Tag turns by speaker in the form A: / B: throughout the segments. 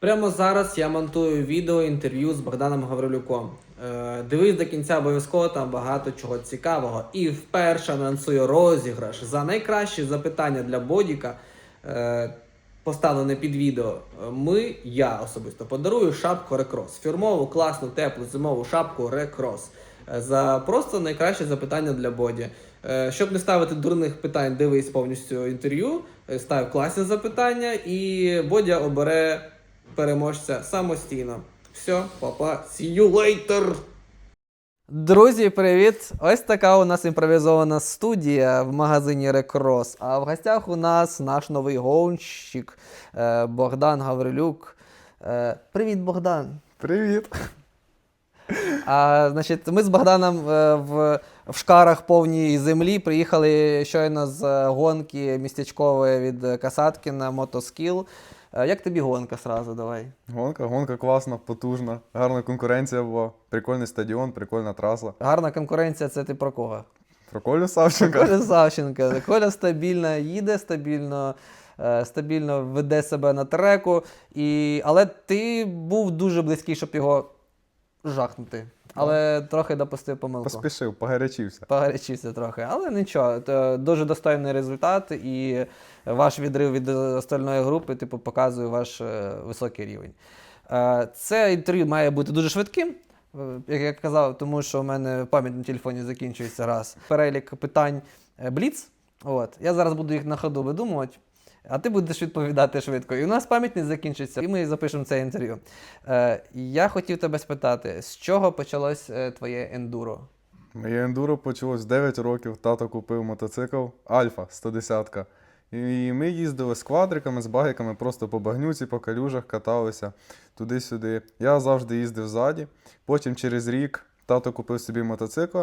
A: Прямо зараз я монтую відео інтерв'ю з Богданом Гаврилюком. Е, дивись до кінця обов'язково там багато чого цікавого. І вперше анонсую розіграш за найкращі запитання для Бодіка, е, поставлене під відео. Ми, я особисто, подарую шапку Рекрос. Фірмову, класну, теплу зимову шапку Рекрос. Е, За просто найкраще запитання для Боді. Щоб не ставити дурних питань, дивись повністю інтерв'ю, став класні запитання, і Бодя обере переможця самостійно. Все, папа, see you later! Друзі, привіт! Ось така у нас імпровізована студія в магазині Рекрос. А в гостях у нас наш новий гонщик е, Богдан Гаврилюк. Е, Привіт, Богдан!
B: Привіт!
A: А, значить, ми з Богданом е, в, в шкарах повній землі приїхали щойно з гонки містечкової від Касаткіна Мотоскіл. Е, Як тобі гонка сразу? Давай.
B: Гонка, гонка класна, потужна, гарна конкуренція була, прикольний стадіон, прикольна траса.
A: Гарна конкуренція, це ти про кого?
B: Про Колю Савченка.
A: Коля Савченка. Коля стабільно їде, стабільно, е, стабільно веде себе на треку. І... Але ти був дуже близький, щоб його жахнути. Але трохи допустив помилку.
B: Поспішив, погарячився.
A: Погарячився трохи, але нічого, це дуже достойний результат, і ваш відрив від остальної групи, типу, показує ваш е, високий рівень. Е, Це інтерв'ю має бути дуже швидким, е, як я казав, тому що в мене пам'ять на телефоні закінчується раз. Перелік питань Бліц. От. Я зараз буду їх на ходу видумувати. А ти будеш відповідати швидко. І у нас пам'ять не закінчиться, і ми запишемо це інтерв'ю. Е, я хотів тебе спитати, з чого почалось е, твоє ендуро?
B: Моє ендуро почалось 9 років. Тато купив мотоцикл Альфа 110. І ми їздили з квадриками, з багиками, просто по багнюці, по калюжах каталися туди-сюди. Я завжди їздив ззаді. Потім через рік тато купив собі мотоцикл,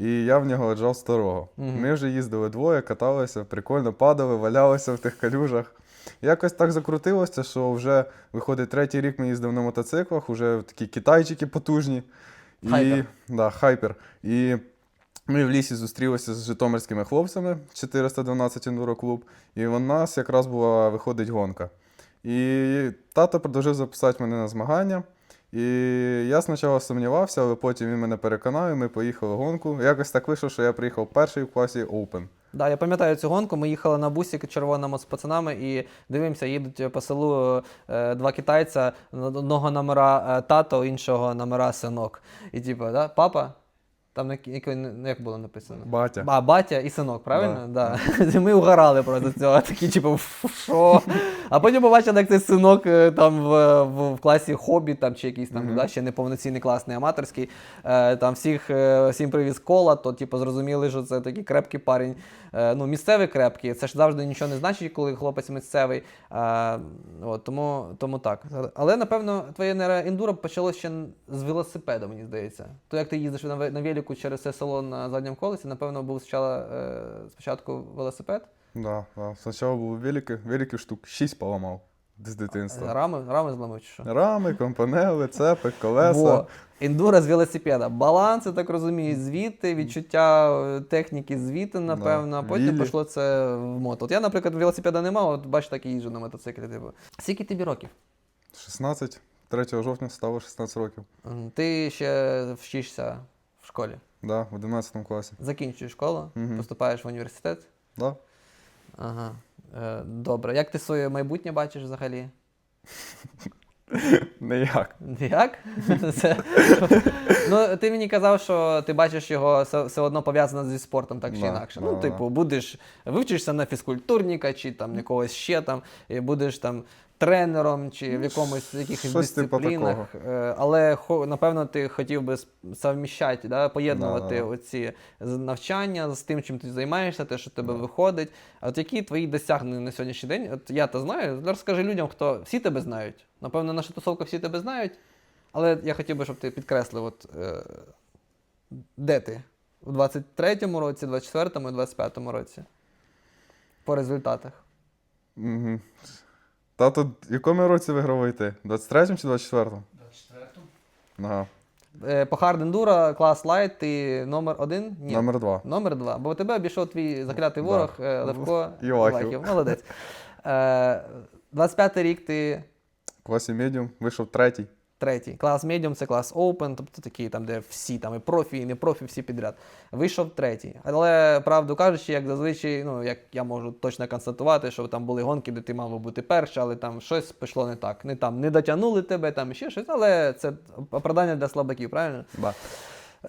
B: і я в нього лежав старого.
A: Мгм.
B: Ми вже їздили двоє, каталися, прикольно падали, валялися в тих калюжах. Якось так закрутилося, що вже виходить третій рік ми їздив на мотоциклах, вже такі китайчики потужні. І,
A: Хайпер.
B: Да, хайпер. І ми в лісі зустрілися з житомирськими хлопцями 412 ендуро клуб, і у нас якраз була виходить гонка. І тато продовжив записати мене на змагання. І я спочатку сумнівався, але потім він мене переконав, і ми поїхали гонку. Якось так вийшло, що я приїхав перший в класі Open.
A: Да, я пам'ятаю цю гонку. Ми їхали на бусі червоному з пацанами і дивимося, їдуть по селу е, два китайця, одного номера е, тато, іншого номера синок. І типу, да, папа. Там ну, як було написано?
B: Батя.
A: А, батя і синок, правильно? Да. Ми угорали просто цього, такі, типу, що? А потім побачили, як цей синок е, там в, в, в класі хобі там, чи якийсь там,
B: Мгм.
A: да, ще неповноцінний класний аматорський. Е, там всіх, е, всім привіз кола, то типу, зрозуміли, що це такий крепкий парень. Е, ну, місцевий крепкий, це ж завжди нічого не значить, коли хлопець місцевий. Е, от, тому, тому так. Але напевно твоє нейро- ендуро почалося ще з велосипеда, мені здається. То як ти їздиш на, ве- на велику через це село на задньому колесі, напевно, був спочатку, е, спочатку велосипед.
B: Да, да. Спочатку був великий, великий штук 6 поламав з дитинства.
A: Рами, рами зламив чи що?
B: Рами, компанели, цепи, колеса.
A: Во, ендуро з велосипеда. Баланс, я так розумію, звідти, відчуття е, техніки звідти, напевно, а потім
B: Віллі.
A: пішло це в мото. От я, наприклад, велосипеда не мав, от бачиш, так і їжджу на мотоциклі. Типу. Скільки тобі років?
B: 16, 3 жовтня стало 16 років.
A: Ти ще вчишся в школі.
B: Да, в 11 класі.
A: Закінчуєш школу,
B: Мгм.
A: поступаєш в університет.
B: Да.
A: Ага. Е, добре. Як ти своє майбутнє бачиш взагалі?
B: Ніяк.
A: Як? Це... ну, ти мені казав, що ти бачиш його все, все одно пов'язано зі спортом, так чи
B: Да,
A: інакше.
B: да,
A: ну,
B: да.
A: типу, будеш вивчишся на фізкультурника, чи там якогось ще там, і будеш там тренером, чи в якомусь якихось
B: щось типу
A: дисциплінах. Е, Але хо- напевно ти хотів би совміщати, да, поєднувати
B: Да, да, да.
A: оці з- навчання з тим, чим ти займаєшся, те, що в тебе виходить. А от які твої досягнення на сьогоднішній день? От я то знаю. Розкажи людям, хто всі тебе знають. Напевно, наша тусовка всі тебе знають. Але я хотів би, щоб ти підкреслив, от, е, де ти? У 23-му році, 24-му і 25-му році. По результатах.
B: Угу. Тато, в якому році виграв йти? 23-му чи 24-му?
C: 24-му.
B: Ага.
A: Е, по Hard Enduro, клас Light, ти номер один? Ні.
B: Номер два.
A: Номер два. Бо тебе обійшов твій заклятий ворог е, Левко
B: Івахів.
A: Молодець. Е, 25-й рік ти
B: В класі медіум вийшов третій.
A: Третій. Клас медіум це клас open, тобто такий, там, де всі, там і профі, і не профі, всі підряд. Вийшов третій. Але правду кажучи, як зазвичай, ну як я можу точно констатувати, що там були гонки, де ти мав би бути перший, але там щось пішло не так. Не там не дотягнули тебе, там ще щось, але це оправдання для слабаків, правильно?
B: Да.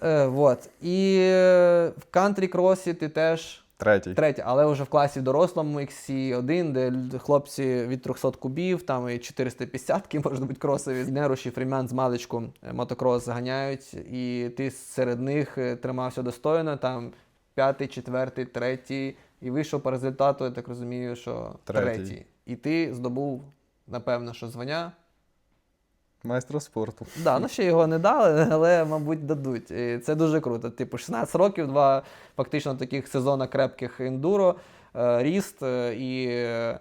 A: Е, вот. І в кантрі кросі ти теж.
B: Третій.
A: Третє, але вже в класі дорослому XC1, де хлопці від 300 кубів, там і 450 можуть бути кросові. Неруші, фрімян з маличку е, мотокрос заганяють, і ти серед них е, тримався достойно, там п'ятий, четвертий, третій, і вийшов по результату, я так розумію, що
B: Третій.
A: третій. І ти здобув, напевно, що звання.
B: Майстра спорту.
A: Да, ну ще його не дали, але, мабуть, дадуть. І це дуже круто. Типу, 16 років, два фактично таких сезона крепких ендуро, е, ріст е, і е,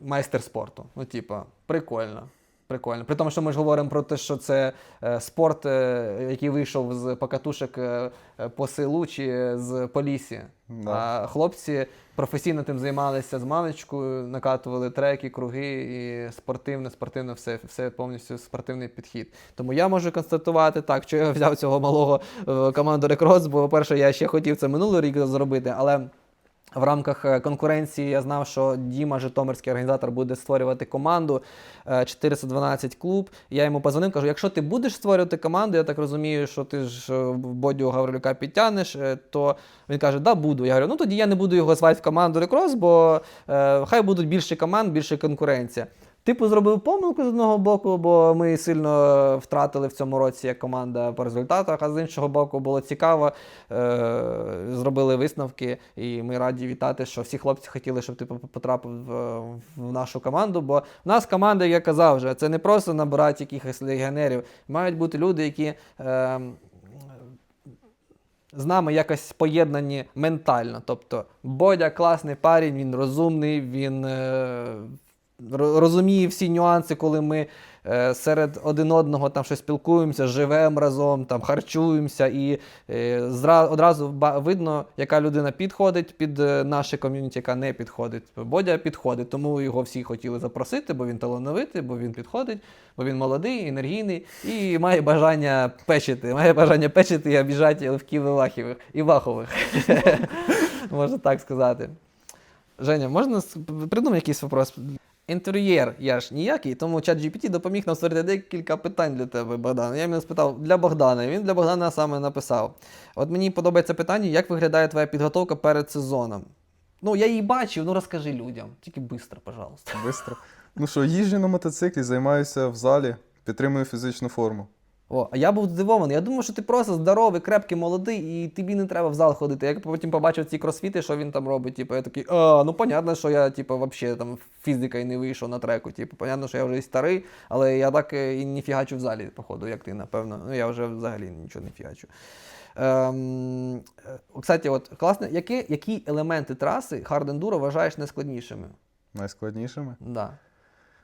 A: майстер спорту. Ну, типу, прикольно. Прикольно. При тому, що ми ж говоримо про те, що це е, спорт, е, який вийшов з покатушек е, по селу чи з Полісі.
B: Да.
A: А хлопці професійно тим займалися з маличку, накатували треки, круги і спортивне, спортивне, все, все повністю спортивний підхід. Тому я можу констатувати так, що я взяв цього малого команду Рекрос, бо, по-перше, я ще хотів це минулий рік зробити, але. В рамках е, конкуренції я знав, що Діма, Житомирський організатор, буде створювати команду е, 412 клуб. Я йому позвонив, кажу: якщо ти будеш створювати команду, я так розумію, що ти ж е, Бодю Гаврилюка підтягнеш, е, то він каже: Да, буду. Я говорю, ну тоді я не буду його звати в команду Рекрос, бо е, хай будуть більше команд, більше конкуренція. Типу, зробив помилку з одного боку, бо ми сильно втратили в цьому році як команда по результатах, а з іншого боку, було цікаво. Е, зробили висновки, і ми раді вітати, що всі хлопці хотіли, щоб ти потрапив в, в нашу команду. Бо в нас команда, як я казав вже, це не просто набирати якихось легіонерів. Мають бути люди, які. Е, з нами якось поєднані ментально. Тобто Бодя класний парень, він розумний, він е, розуміє всі нюанси, коли ми е, серед один одного там щось спілкуємося, живемо разом, там харчуємося, і е, одразу видно, яка людина підходить під е, наше ком'юніті, яка не підходить. Бодя підходить, тому його всі хотіли запросити, бо він талановитий, бо він підходить, бо він молодий, енергійний і має бажання печити. Має бажання печити і обіжати левків і і вахових. Можна так сказати. Женя, можна придумай якийсь вопрос? Інтер'єр я ж ніякий, тому чат GPT допоміг нам створити декілька питань для тебе, Богдан. Я йому спитав для Богдана, і він для Богдана саме написав. От мені подобається питання, як виглядає твоя підготовка перед сезоном? Ну, я її бачив, ну розкажи людям. Тільки швидко, пожалуйста.
B: Бистро. Ну що, їжджу на мотоциклі, займаюся в залі, підтримую фізичну форму.
A: О, а я був здивований. Я думав, що ти просто здоровий, крепкий, молодий, і тобі не треба в зал ходити. Я потім побачив ці кросфіти, що він там робить. Типу, я такий, а, ну понятно, що я, типу, вообще там фізика і не вийшов на треку. Типу, понятно, що я вже і старий, але я так е, і не фігачу в залі, походу, як ти, напевно. Ну, я вже взагалі нічого не фігачу. Ем, е, кстати, от класно, які, які елементи траси Enduro вважаєш найскладнішими?
B: Найскладнішими.
A: Да.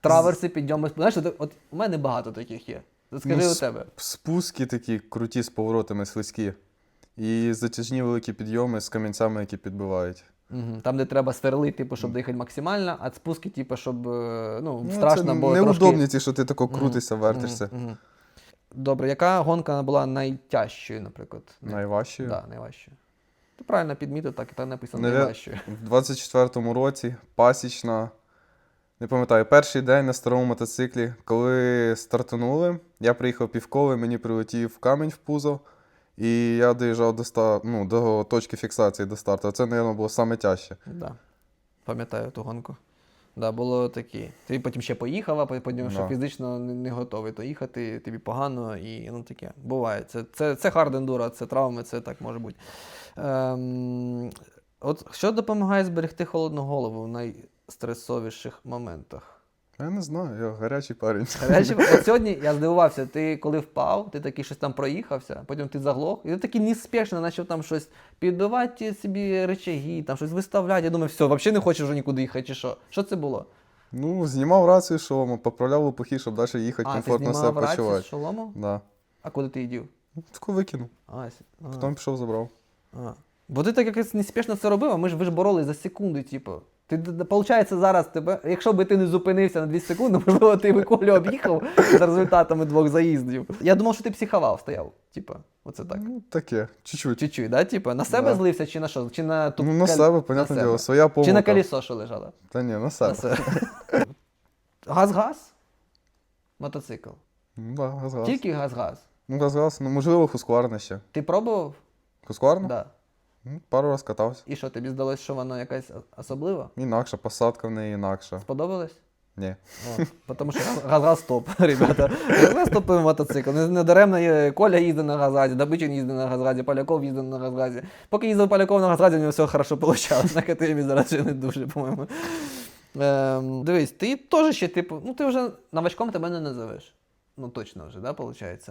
A: Траверси, підйоми. Знаєш, от, от у мене багато таких є. Скажи
B: Ну,
A: у тебе.
B: Спуски такі круті з поворотами слизькі. І затяжні великі підйоми з камінцями, які підбивають.
A: Угу. Там, де треба сверлити, типу, щоб доїхати максимально, а спуски, типу, щоб е, ну,
B: Ну,
A: страшно, бо
B: неудобні
A: трошки...
B: ті, що ти тако крутишся, вертишся.
A: Мгм, мгм. Добре, яка гонка була найтяжчою, наприклад?
B: Найважчою.
A: Да, найважчою. Ти правильно підмітив, так і там написано
B: Наве-
A: найважчою.
B: В 24-му році пасічна. Не пам'ятаю, перший день на старому мотоциклі, коли стартанули, я приїхав півковий, мені прилетів камінь в пузо, і я доїжджав до, ста... ну, до точки фіксації до старту. Це, мабуть, було саме тяжче.
A: Да. Пам'ятаю ту гонку. Да, було такі. Ти потім ще поїхав, а потім, що
B: Да.
A: фізично не готовий то їхати, тобі погано і ну таке. Буває. Це, це, це хард ендуро, це травми, це так може бути. Ем, от що допомагає зберегти холодну голову в найстресовіших моментах?
B: Я не знаю, я гарячий парень.
A: Речі, от сьогодні я здивувався, ти коли впав, ти такий щось там проїхався, потім ти заглох, і ти такий неспішно почав там щось підбивати собі речаги, там щось виставляти. Я думаю, все, взагалі не хочеш вже нікуди їхати, чи що? Що це було?
B: Ну, знімав рацію шолома, поправляв лопухи, щоб далі їхати
A: а, ти
B: комфортно
A: знімав
B: себе
A: рацію з
B: почувати.
A: шоломом?
B: Да.
A: А куди ти її дів?
B: Таку викинув.
A: А, а,
B: Потім пішов забрав.
A: а. Бо ти так якось неспішно це робив, а ми ж ви ж боролись за секунди, типу. Ти, виходить, зараз тебе, якщо би ти не зупинився на 2 секунди, можливо, ти би Колю об'їхав за результатами двох заїздів. Я думав, що ти психовав, стояв. Типа, оце так.
B: Ну, таке, чуть-чуть.
A: Чуть-чуть, да? Типа, на себе
B: Да.
A: злився чи на що? Чи на ту
B: Ну, на себе, понятне діло, своя помилка.
A: Чи на колесо, що лежало?
B: Та ні, на себе.
A: Газ-газ? Мотоцикл.
B: Ну, да, газ-газ.
A: Тільки газ-газ.
B: Ну, газ-газ, ну, можливо, хускварна ще.
A: Ти пробував?
B: Хускварна?
A: Да.
B: Ну, пару раз катався.
A: І що, тобі здалося, що воно якась особлива?
B: Інакша, посадка в неї інакша.
A: Сподобалось?
B: Ні.
A: О, тому що газ-газ топ, ребята. Газ топовий мотоцикл. Не, не даремно Коля їздить на газазі, Добичин їздить на газазі, Поляков їздив на газазі. Поки їздив Поляков на газазі, у нього все хорошо вийшло. На КТМі зараз ще не дуже, по-моєму. Ем, дивись, ти теж ще, типу, ну ти вже новачком тебе не назовеш. Ну точно вже, да, виходить?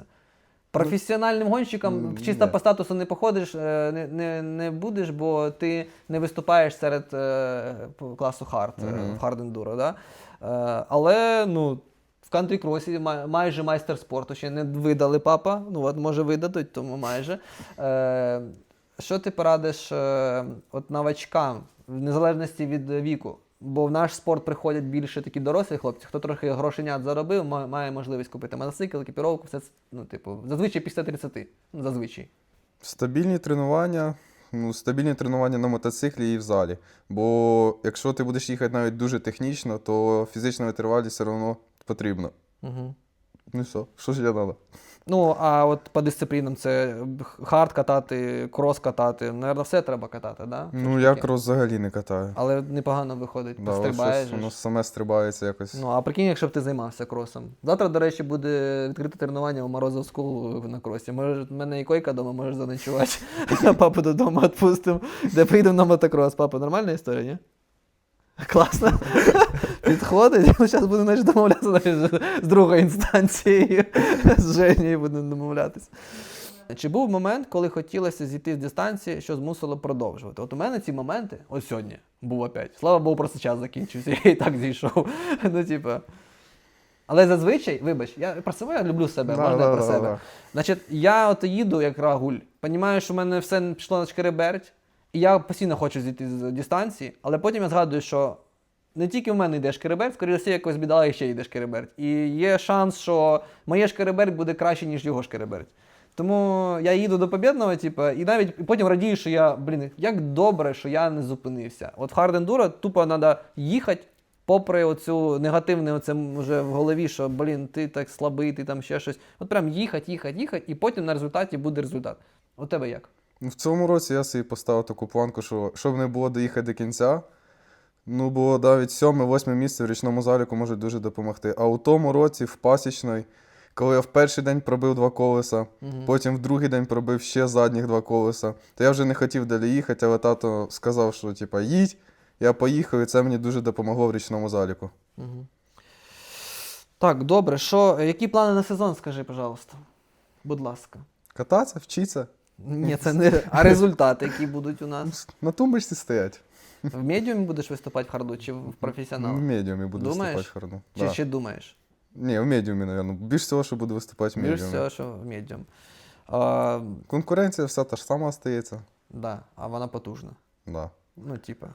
A: Професіональним гонщиком
B: м,
A: чисто
B: ні.
A: по статусу не походиш, е, не, не, не будеш, бо ти не виступаєш серед е, класу хард,
B: Мгм.
A: хард ендуро, да? Е, але ну, в кантрі-кросі май- майже майстер спорту ще не видали папа. Ну от може видадуть, тому майже. Е, що ти порадиш е, от новачкам, в незалежності від віку? Бо в наш спорт приходять більше такі дорослі хлопці, хто трохи грошенят заробив, має можливість купити мотоцикл, екіпіровку, все це, ну, типу, зазвичай після 30. Ну, зазвичай.
B: Стабільні тренування. Ну, стабільні тренування на мотоциклі і в залі. Бо якщо ти будеш їхати навіть дуже технічно, то фізична витривалість все одно потрібна.
A: Угу.
B: Ну і все, що ж я треба?
A: Ну, а от по дисциплінам це хард катати, крос катати. Наверно, все треба катати, да?
B: Ну, я крос взагалі не катаю.
A: Але непогано виходить,
B: Да,
A: пострибаєш.
B: щось воно саме стрибається якось.
A: Ну, а прикинь, якщо б ти займався кросом. Завтра, до речі, буде відкрите тренування у Морозов Скул на кросі. Може, в мене і койка вдома, можеш заночувати. Папу додому відпустимо, де поїдемо на мотокрос. Папа, нормальна історія, ні? Класно. Підходить. Зараз будемо значить, домовлятися навіть з- другої інстанцією. З Женєю будемо домовлятися. Чи був момент, коли хотілося зійти з дистанції, що змусило продовжувати? От у мене ці моменти, ось сьогодні, був опять. Слава Богу, просто час закінчився, я і так зійшов. Ну, типа. Але зазвичай, вибач, я про себе я люблю себе,
B: Да,
A: можна
B: да,
A: я про
B: да,
A: себе.
B: да.
A: Значить, я от їду як рагуль, розумію, що в мене все пішло на шкереберть, і я постійно хочу зійти з дистанції, але потім я згадую, що не тільки в мене йде шкереберть, скоріше всього, якось бідала ще йде шкереберть. І є шанс, що моє шкереберть буде краще, ніж його шкереберть. Тому я їду до побєдного, типу, і навіть потім радію, що я, блін, як добре, що я не зупинився. От в хардендуро тупо треба їхати, попри оцю негативне оце вже в голові, що блін, ти так слабий, ти там ще щось. От прям їхати, їхати, їхати, і потім на результаті буде результат. У тебе як?
B: Ну, В цьому році я собі поставив таку планку, що щоб не було доїхати до кінця. Ну, бо навіть сьоме-восьме місце в річному заліку може дуже допомогти. А у тому році, в пасічної, коли я в перший день пробив два колеса,
A: Мгм.
B: потім в другий день пробив ще задніх два колеса, то я вже не хотів далі їхати, але тато сказав, що типа їдь. Я поїхав, і це мені дуже допомогло в річному заліку.
A: Угу. Так, добре. Що, які плани на сезон, скажи, пожалуйста. Будь ласка.
B: Кататися, вчитися,
A: Ні, це не. А результати, які будуть у нас?
B: на тумбочці стоять.
A: В медіумі будеш виступати в харду чи в професіонал?
B: В медіумі буду
A: Думаєш?
B: виступати в харду.
A: Чи
B: Да.
A: ще думаєш?
B: Ні, в медіумі, мабуть. Більш всього, що буду виступати в
A: Більш
B: медіумі.
A: всього, що в медіум. А,
B: Конкуренція вся та ж сама остається.
A: да, а вона потужна.
B: Да.
A: Ну, типа.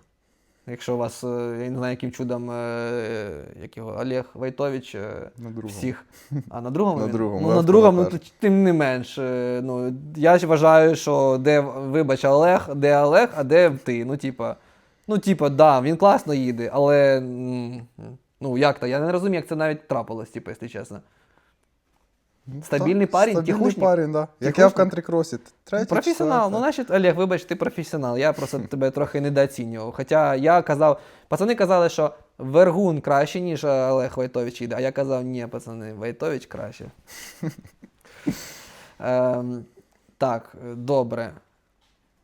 A: Якщо у вас, е, я не знаю, яким чудом е, як його, Олег Войтович е,
B: На другому.
A: всіх. А на другому?
B: На
A: він?
B: другому,
A: Ну, на другому, ну, то тим не менш. е, Ну, я ж вважаю, що де, вибач, Олег, де Олег, а де ти. Ну, типа, ну, типа, да, він класно їде, але. Ну, як то? Я не розумію, як це навіть трапилось, типу, якщо чесно. Стабільний
B: Та,
A: парень,
B: Стабільний
A: тихушник?
B: парень, да. Як я в кантрі-кросі. Третій,
A: професіонал. Ну, значить, Олег, вибач, ти професіонал. Я просто тебе трохи недооцінював. Хоча я казав, пацани казали, що Вергун краще, ніж Олег Войтович їде, а я казав, ні, пацани, Войтович краще. ем, так, добре.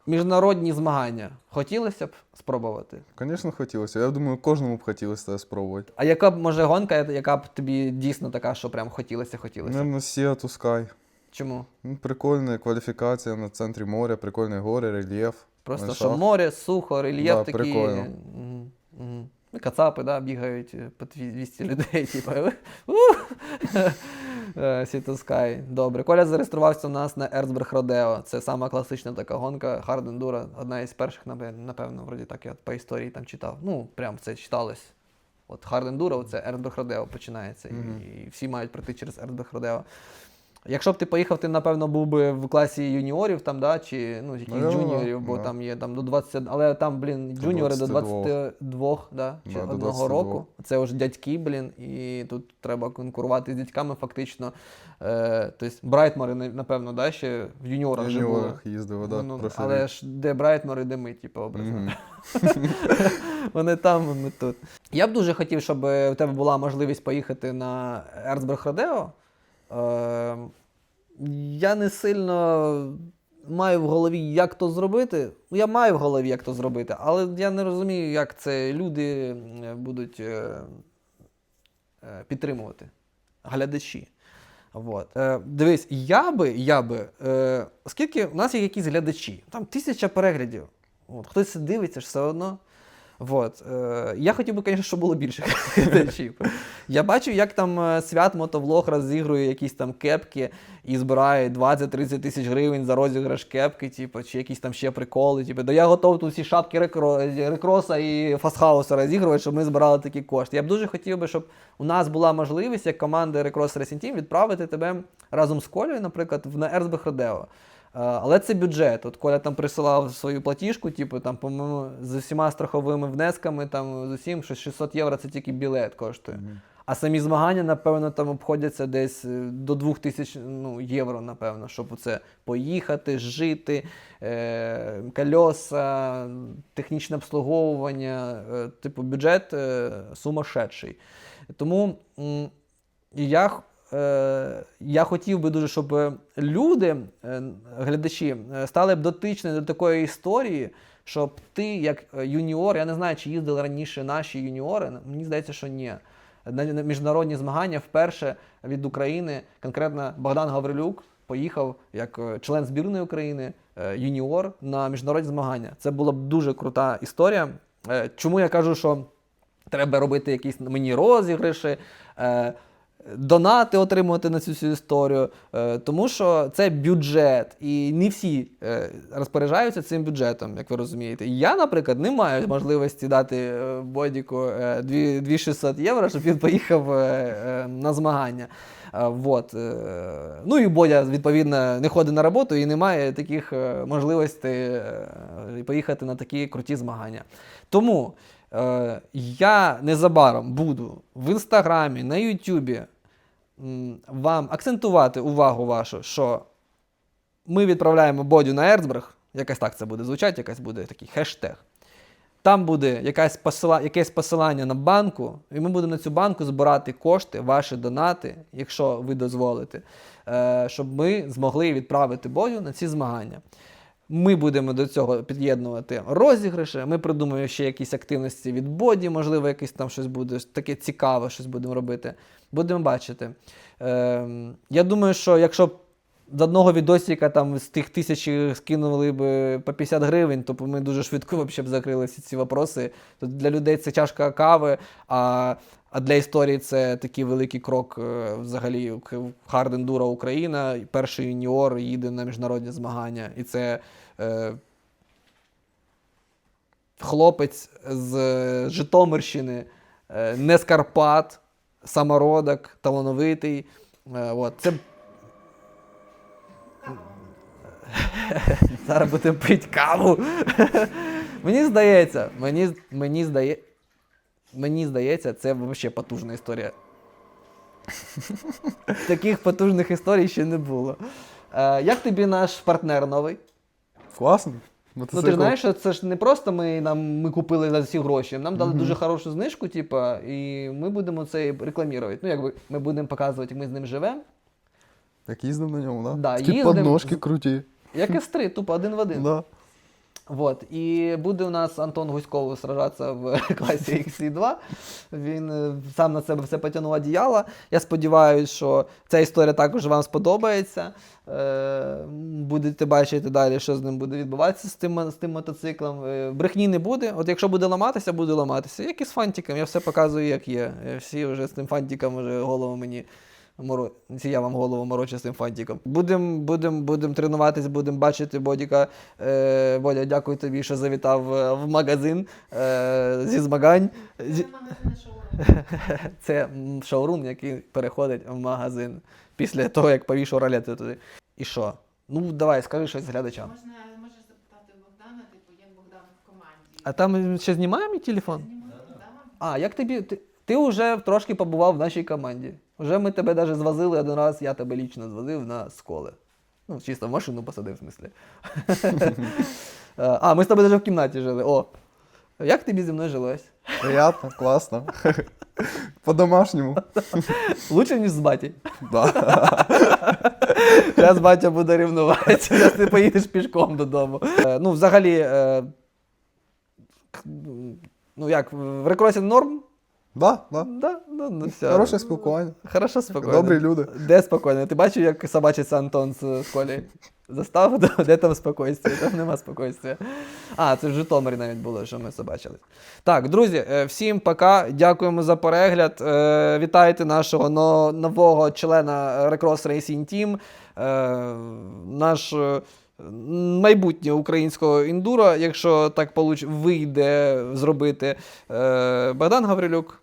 A: Міжнародні змагання. Хотілося б спробувати?
B: Звісно, хотілося. Я думаю, кожному б хотілося це спробувати.
A: А яка б, може, гонка, яка б тобі дійсно така, що прям хотілося, хотілося?
B: Наверно, to Sky.
A: Чому?
B: Ну, прикольна кваліфікація на центрі моря, прикольні гори, рельєф.
A: Просто
B: ландшафт.
A: що море, сухо, рельєф
B: Да,
A: такий.
B: прикольно.
A: Ну, Кацапи, да, бігають е, по дві- 200 людей, типу. Сітоскай. Добре. Коля зареєструвався у нас на Ерцберг Родео. Це сама класична така гонка. Hard Enduro, одна із перших, напевно, вроді так я по історії там читав. Ну, прям це читалось. От Hard Enduro, це Ерцберг Родео починається.
B: Мгм.
A: І всі мають пройти через Ерцберг Родео. Якщо б ти поїхав, ти, напевно, був би в класі юніорів там, да, чи ну, якихось
B: Ну,
A: джуніорів, бо
B: да.
A: там є там до 20, але там, блін, джуніори до
B: 22.
A: 22, да, чи
B: Да, до
A: одного
B: 22.
A: року. Це вже дядьки, блін, і тут треба конкурувати з дядьками, фактично. Е, тобто Брайтмори, на- напевно, да, ще в юніорах вже були.
B: юніорах їздили, да,
A: Ну, але ж де Брайтмори, де ми, типу, образно.
B: Мгм.
A: Вони там, ми тут. Я б дуже хотів, щоб е, у тебе була можливість поїхати на Ерцберг Родео. Е, я не сильно маю в голові, як то зробити. Ну, я маю в голові, як то зробити, але я не розумію, як це люди е, будуть е, підтримувати. Глядачі. Вот. Е, дивись, я би, я би, е, оскільки у нас є якісь глядачі, там тисяча переглядів. От, хтось дивиться ж все одно. Вот. Е, я хотів би, звісно, щоб було більше глядачів. Я бачу, як там е, свят мотовлог розігрує якісь там кепки і збирає 20-30 тисяч гривень за розіграш кепки, типу, чи якісь там ще приколи. Типу, да я готов тут всі шапки рекроса і фастхауса розігрувати, щоб ми збирали такі кошти. Я б дуже хотів би, щоб у нас була можливість, як Recross Racing Team, відправити тебе разом з Колею, наприклад, в- на Ерцбех Родео. Е, Але це бюджет. От Коля там присилав свою платіжку, типу, там, по-моєму, з усіма страховими внесками, там, з усім, що 600 євро це тільки білет коштує. А самі змагання, напевно, там обходяться десь е, до 2000 ну, євро, напевно, щоб це поїхати, жити, е, кольоса, технічне обслуговування. Е, типу, бюджет е, сумасшедший. Тому м, я, я хотів би дуже, щоб е, люди, е, глядачі, е, стали б дотичні до такої історії, щоб ти, як е, юніор, я не знаю, чи їздили раніше наші юніори, мені здається, що ні. На на міжнародні змагання вперше від України, конкретно Богдан Гаврилюк, поїхав як е, член збірної України, е, юніор на міжнародні змагання. Це була б дуже крута історія. Е, Чому я кажу, що треба робити якісь мені розіграші, е, донати отримувати на цю всю історію, е, тому що це бюджет, і не всі е, розпоряджаються цим бюджетом, як ви розумієте. Я, наприклад, не маю можливості дати е, Бодіку е, 2600 євро, щоб він поїхав на змагання. Вот. Ну і Бодя, відповідно, не ходить на роботу і не має таких можливостей поїхати на такі круті змагання. Тому я незабаром буду в інстаграмі, на Ютубі вам акцентувати увагу вашу, що ми відправляємо Бодю на Ерцберг, якось так це буде звучати, якась буде такий хештег. Там буде якась посила, якесь посилання на банку, і ми будемо на цю банку збирати кошти, ваші донати, якщо ви дозволите, е, щоб ми змогли відправити Бодю на ці змагання. Ми будемо до цього під'єднувати розіграші. Ми придумаємо ще якісь активності від боді, можливо, якесь там щось буде таке цікаве, щось будемо робити. Будемо бачити. Е, я думаю, що якщо з одного відосика там з тих тисячі скинули б по 50 гривень, то ми дуже швидко вообще б закрили всі ці вопроси. То для людей це чашка кави, а, а для історії це такий великий крок е, взагалі в Україна. Перший юніор їде на міжнародні змагання. І це е, хлопець з Житомирщини, е, не з самородок, талановитий. Е, от. Це Зараз будемо пити каву. мені здається, мені, мені, здає, мені здається, це взагалі потужна історія. Таких потужних історій ще не було. Е, як тобі наш партнер новий?
B: Класно.
A: Ну, ти ж знаєш, що це ж не просто ми, нам, ми купили за всі гроші. Нам дали дуже хорошу знижку, типа, і ми будемо це рекламувати. Ну, якби ми будемо показувати, як ми з ним живемо.
B: Як їздив на ньому, да?
A: Да,
B: Такі
A: їздим.
B: подножки круті.
A: Як С3, тупо один в один.
B: Да.
A: Вот. І буде у нас Антон Гуськов сражатися в класі XC2. Він е, сам на себе все потягнув одіяло. Я сподіваюся, що ця історія також вам сподобається. Е, будете бачити далі, що з ним буде відбуватися з тим, з тим мотоциклом. Е, брехні не буде. От якщо буде ламатися, буде ламатися. Як і з фантиком, я все показую, як є. Всі вже з тим фантиком вже голову мені. Моро... Я вам голову морочу з цим фантиком. Будемо будем, будем тренуватись, будемо бачити Бодіка. Е, Бодя, дякую тобі, що завітав е, в магазин е, зі змагань. Зі... Це шоурум, який переходить в магазин після того, як повішав ролети туди. І що? Ну, давай, скажи щось глядачам.
C: Можна можеш запитати Богдана, типу, як Богдан в команді.
A: А там ще знімає мій телефон?
C: Знімати, да?
A: А, як тобі. Ти, ти вже трошки побував в нашій команді. Вже ми тебе навіть звозили один раз, я тебе лічно звозив на сколи. Ну, чисто в машину посадив, в смислі. А, ми з тобою навіть в кімнаті жили. О. Як тобі зі мною жилось?
B: Приятно, класно. По-домашньому.
A: Лучше, ніж з баті.
B: Да.
A: Зараз батя буде рівнувати, зараз ти поїдеш пішком додому. Е, ну, взагалі, е, ну як, в рекросі норм?
B: Да, да.
A: Да, ну, ну, все.
B: Хороше спілкування.
A: Хорошо, спокійно.
B: Добрі люди.
A: Де спокійно? Ти бачив, як собачиться Антон з Колі? Застав, де там спокійствие? Там нема спокійствия. А, це в Житомирі навіть було, що ми собачили. Так, друзі, е, всім пока. Дякуємо за перегляд. Е, Вітайте нашого нового члена Recross Racing Team. Е, Наш майбутнє українського індура, якщо так получ... вийде зробити. Е, Богдан Гаврилюк.